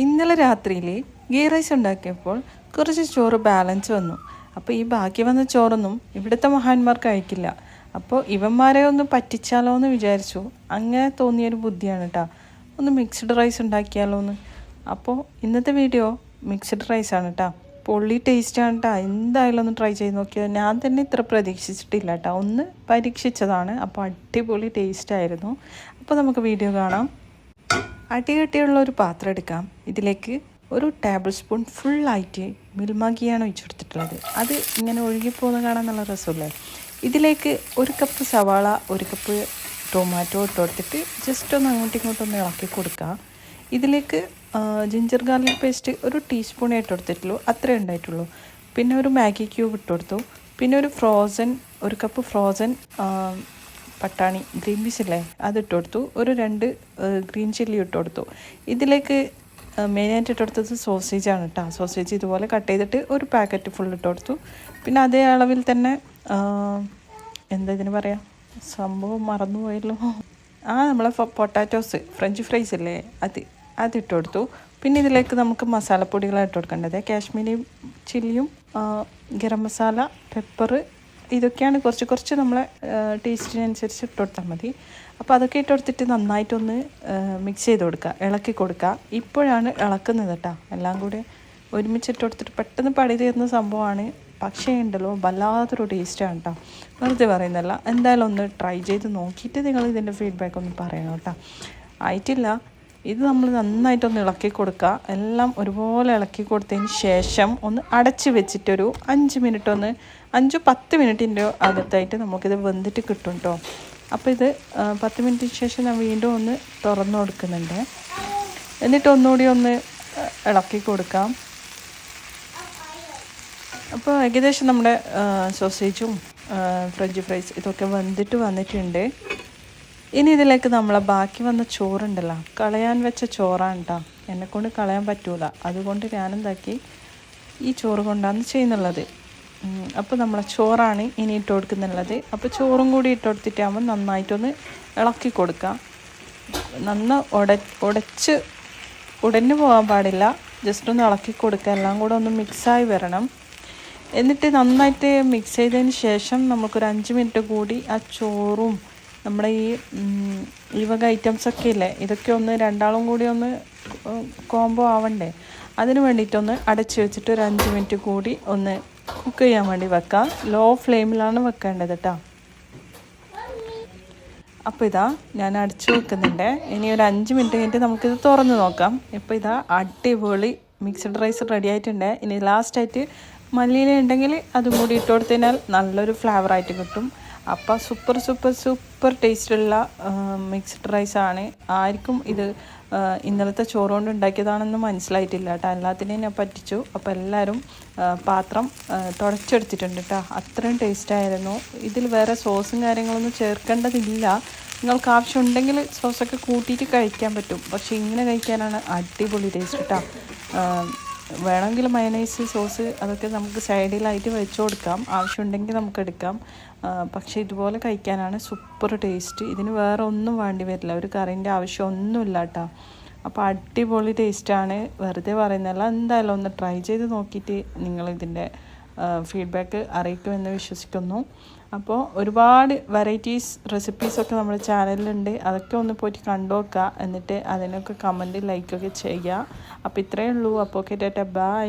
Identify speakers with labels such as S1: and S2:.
S1: ഇന്നലെ രാത്രിയിൽ ഗീ റൈസ് ഉണ്ടാക്കിയപ്പോൾ കുറച്ച് ചോറ് ബാലൻസ് വന്നു. അപ്പോൾ ഈ ബാക്കി വന്ന ചോറൊന്നും ഇവിടുത്തെ മഹാന്മാർ കഴിക്കില്ല അപ്പോൾ ഇവന്മാരെ ഒന്ന് പറ്റിച്ചാലോ എന്ന് വിചാരിച്ചു. അങ്ങനെ തോന്നിയൊരു ബുദ്ധിയാണ് കേട്ടോ ഒന്ന് മിക്സ്ഡ് റൈസ് ഉണ്ടാക്കിയാലോ എന്ന് അപ്പോൾ ഇന്നത്തെ വീഡിയോ മിക്സ്ഡ് റൈസ് ആണ് കേട്ടോ പൊള്ളി ടേസ്റ്റാണ് കേട്ടോ എന്തായാലും ഒന്ന് ട്രൈ ചെയ്ത് നോക്കിയത്. ഞാൻ തന്നെ ഇത്ര പ്രതീക്ഷിച്ചിട്ടില്ല കേട്ടോ ഒന്ന് പരീക്ഷിച്ചതാണ്. അപ്പോൾ അടിപൊളി ടേസ്റ്റ് ആയിരുന്നു. അപ്പോൾ നമുക്ക് വീഡിയോ കാണാം. അടികട്ടിയുള്ള ഒരു പാത്രം എടുക്കാം. ഇതിലേക്ക് ഒരു ടേബിൾ സ്പൂൺ ഫുള്ളായിട്ട് മിൽമാഗിയാണ് ഒഴിച്ചു കൊടുത്തിട്ടുള്ളത് അത് ഇങ്ങനെ ഒഴുകിപ്പോകുന്ന കാണാൻ നല്ല രസമല്ലേ? ഇതിലേക്ക് ഒരു കപ്പ് സവാള ഒരു കപ്പ് ടൊമാറ്റോ ഇട്ട് കൊടുത്തിട്ട് ജസ്റ്റ് ഒന്ന് അങ്ങോട്ടും ഇങ്ങോട്ടും ഒന്ന് ഇളക്കി കൊടുക്കുക. ഇതിലേക്ക് ജിഞ്ചർ ഗാർലിക് പേസ്റ്റ് ഒരു ടീസ്പൂണേ ഇട്ട് കൊടുത്തിട്ടുള്ളൂ അത്രേ ഉണ്ടായിട്ടുള്ളൂ. പിന്നെ ഒരു മാഗി ക്യൂബ് ഇട്ട് കൊടുത്തു പിന്നെ ഒരു ഫ്രോസൺ ഒരു കപ്പ് ഫ്രോസൺ പട്ടാണി ഗ്രീൻ പീസ് ഇല്ലേ അത് ഇട്ട് കൊടുത്തു ഒരു രണ്ട് ഗ്രീൻ ചില്ലി ഇട്ട് കൊടുത്തു ഇതിലേക്ക് മെയിനായിട്ട് ഇട്ട് കൊടുത്തത് സോസേജാണ് കേട്ടോ സോസേജ് ഇതുപോലെ കട്ട് ചെയ്തിട്ട് ഒരു പാക്കറ്റ് ഫുൾ ഇട്ട് കൊടുത്തു പിന്നെ അതേ അളവിൽ തന്നെ എന്താ ഇതിന് പറയാ? സംഭവം മറന്നുപോയല്ലോ. ആ നമ്മളെ പൊട്ടാറ്റോസ് ഫ്രഞ്ച് ഫ്രൈസ് ഇല്ലേ അത് അത് ഇട്ട് കൊടുത്തു പിന്നെ ഇതിലേക്ക് നമുക്ക് മസാലപ്പൊടികളാണ് ഇട്ട് കൊടുക്കേണ്ടത് കാശ്മീരി ചില്ലിയും ഗരം മസാല പെപ്പർ ഇതൊക്കെയാണ് കുറച്ച് കുറച്ച് നമ്മൾ ടേസ്റ്റിനനുസരിച്ച് ഇട്ട് കൊടുത്താൽ മതി. അപ്പോൾ അതൊക്കെ ഇട്ട് കൊടുത്തിട്ട് നന്നായിട്ടൊന്ന് മിക്സ് ചെയ്ത് കൊടുക്കുക ഇളക്കി കൊടുക്കുക. ഇപ്പോഴാണ് ഇളക്കുന്നത് കേട്ടോ. എല്ലാം കൂടി ഒരുമിച്ച് ഇട്ട് കൊടുത്തിട്ട് പെട്ടെന്ന് പടി തീർന്ന സംഭവമാണ്. പക്ഷേ ഉണ്ടല്ലോ വല്ലാത്തൊരു ടേസ്റ്റാണ് കേട്ടോ. വെറുതെ പറയുന്നല്ല എന്തായാലും ഒന്ന് ട്രൈ ചെയ്ത് നോക്കിയിട്ട് നിങ്ങൾ ഇതിന്റെ ഫീഡ്ബാക്ക് ഒന്ന് പറയണം കേട്ടോ. ആയിട്ടില്ല. ഇത് നമ്മൾ നന്നായിട്ടൊന്ന് ഇളക്കി കൊടുക്കുക. എല്ലാം ഒരുപോലെ ഇളക്കി കൊടുത്തതിന് ശേഷം ഒന്ന് അടച്ച് വെച്ചിട്ടൊരു അഞ്ച് മിനിറ്റ് ഒന്ന് അഞ്ച് പത്ത് മിനിറ്റിന്റെ അകത്തായിട്ട് നമുക്കിത് വെന്തിട്ട് കിട്ടും കേട്ടോ അപ്പോൾ ഇത് പത്ത് മിനിറ്റിന് ശേഷം ഞാൻ വീണ്ടും ഒന്ന് തുറന്നു കൊടുക്കുന്നുണ്ട്. എന്നിട്ട് ഒന്നുകൂടി ഒന്ന് ഇളക്കി കൊടുക്കാം. അപ്പോൾ ഏകദേശം നമ്മുടെ സോസേജും ഫ്രഞ്ച് ഫ്രൈസ് ഇതൊക്കെ വെന്തിട്ട് വന്നിട്ടുണ്ട്. ഇനി ഇതിലേക്ക് നമ്മളെ ബാക്കി വന്ന ചോറുണ്ടല്ലോ. കളയാൻ വെച്ച ചോറാണ് കേട്ടോ എന്നെക്കൊണ്ട് കളയാൻ പറ്റൂല. അതുകൊണ്ട് ഞാനെന്താക്കി? ഈ ചോറ് കൊണ്ടാണ് ചെയ്യുന്നുള്ളത്. അപ്പോൾ നമ്മളെ ചോറാണ് ഇനി ഇട്ട് കൊടുക്കുന്നുള്ളത്. അപ്പോൾ ചോറും കൂടി ഇട്ട് കൊടുത്തിട്ടാകുമ്പോൾ നന്നായിട്ടൊന്ന് ഇളക്കി കൊടുക്കാം. നന്ന ഉട ഉടച്ച് ഉടഞ്ഞു പോകാൻ പാടില്ല. ജസ്റ്റ് ഒന്ന് ഇളക്കി കൊടുക്കുക എല്ലാം കൂടെ ഒന്ന് മിക്സായി വരണം. എന്നിട്ട് നന്നായിട്ട് മിക്സ് ചെയ്തതിന് ശേഷം നമുക്കൊരു അഞ്ച് മിനിറ്റ് കൂടി ആ ചോറും നമ്മുടെ ഈ ഈ വക ഐറ്റംസൊക്കെ ഇല്ലേ? ഇതൊക്കെ ഒന്ന് രണ്ടാളും കൂടി ഒന്ന് കോംബോ ആവണ്ടേ? അതിന് വേണ്ടിയിട്ടൊന്ന് അടച്ച് വെച്ചിട്ട് ഒരു അഞ്ച് മിനിറ്റ് കൂടി ഒന്ന് കുക്ക് ചെയ്യാൻ വേണ്ടി വെക്കാം. ലോ ഫ്ലെയിമിലാണ് വെക്കേണ്ടത് കേട്ടോ അപ്പോൾ ഇതാ ഞാൻ അടച്ചു വെക്കുന്നുണ്ട്. ഇനി ഒരു അഞ്ച് മിനിറ്റ് കഴിഞ്ഞിട്ട് നമുക്കിത് തുറന്ന് നോക്കാം. ഇപ്പോൾ ഇതാ അടിപൊളി മിക്സഡ് റൈസ് റെഡി ആയിട്ടുണ്ട്. ഇനി ലാസ്റ്റായിട്ട് മല്ലിയില ഉണ്ടെങ്കിൽ അതും കൂടി ഇട്ട് കൊടുത്തതിനാൽ നല്ലൊരു ഫ്ലേവറായിട്ട് കിട്ടും. അപ്പോൾ സൂപ്പർ സൂപ്പർ സൂപ്പർ ടേസ്റ്റുള്ള മിക്സ്ഡ് റൈസ് ആണ്. ആർക്കും ഇത് ഇന്നലത്തെ ചോറ് കൊണ്ട് ഉണ്ടാക്കിയതാണെന്ന് മനസ്സിലായിട്ടില്ല കേട്ടോ. എല്ലാത്തിനെയും ഞാൻ പറ്റിച്ചു. അപ്പോൾ എല്ലാവരും പാത്രം തുടച്ചെടുത്തിട്ടുണ്ട് കേട്ടോ. അത്രയും ടേസ്റ്റ് ആയിരുന്നു. ഇതിൽ വേറെ സോസും കാര്യങ്ങളൊന്നും ചേർക്കേണ്ടതില്ല. നിങ്ങൾക്ക് ആവശ്യമുണ്ടെങ്കിൽ സോസൊക്കെ കൂട്ടിയിട്ട് കഴിക്കാൻ പറ്റും. പക്ഷേ ഇങ്ങനെ കഴിക്കാനാണ് അടിപൊളി ടേസ്റ്റ് കേട്ടോ. വേണമെങ്കിൽ മയനൈസ് സോസ് അതൊക്കെ നമുക്ക് സൈഡിലായിട്ട് വെച്ച് കൊടുക്കാം. ആവശ്യമുണ്ടെങ്കിൽ നമുക്ക് എടുക്കാം. പക്ഷേ ഇതുപോലെ കഴിക്കാനാണ് സൂപ്പർ ടേസ്റ്റ്. ഇതിന് വേറെ ഒന്നും വേണ്ടി വരില്ല. ഒരു കറിന്റെ ആവശ്യം ഒന്നുമില്ല കേട്ടോ അപ്പോൾ അടിപൊളി ടേസ്റ്റാണ്. വെറുതെ പറയുന്നതല്ല. എന്തായാലും ഒന്ന് ട്രൈ ചെയ്ത് നോക്കിയിട്ട് നിങ്ങളിതിന്റെ ഫീഡ്ബാക്ക് അറിയിക്കുമെന്ന് വിശ്വസിക്കുന്നു. അപ്പോൾ ഒരുപാട് വെറൈറ്റീസ് റെസിപ്പീസൊക്കെ നമ്മുടെ ചാനലിലുണ്ട് അതൊക്കെ ഒന്ന് പോയിട്ട് കണ്ടു നോക്കുക എന്നിട്ട് അതിനൊക്കെ കമന്റ് ലൈക്കൊക്കെ ചെയ്യുക അപ്പോൾ ഇത്രയേ ഉള്ളൂ. അപ്പോൾ ഓക്കെ ടാറ്റ. ബൈ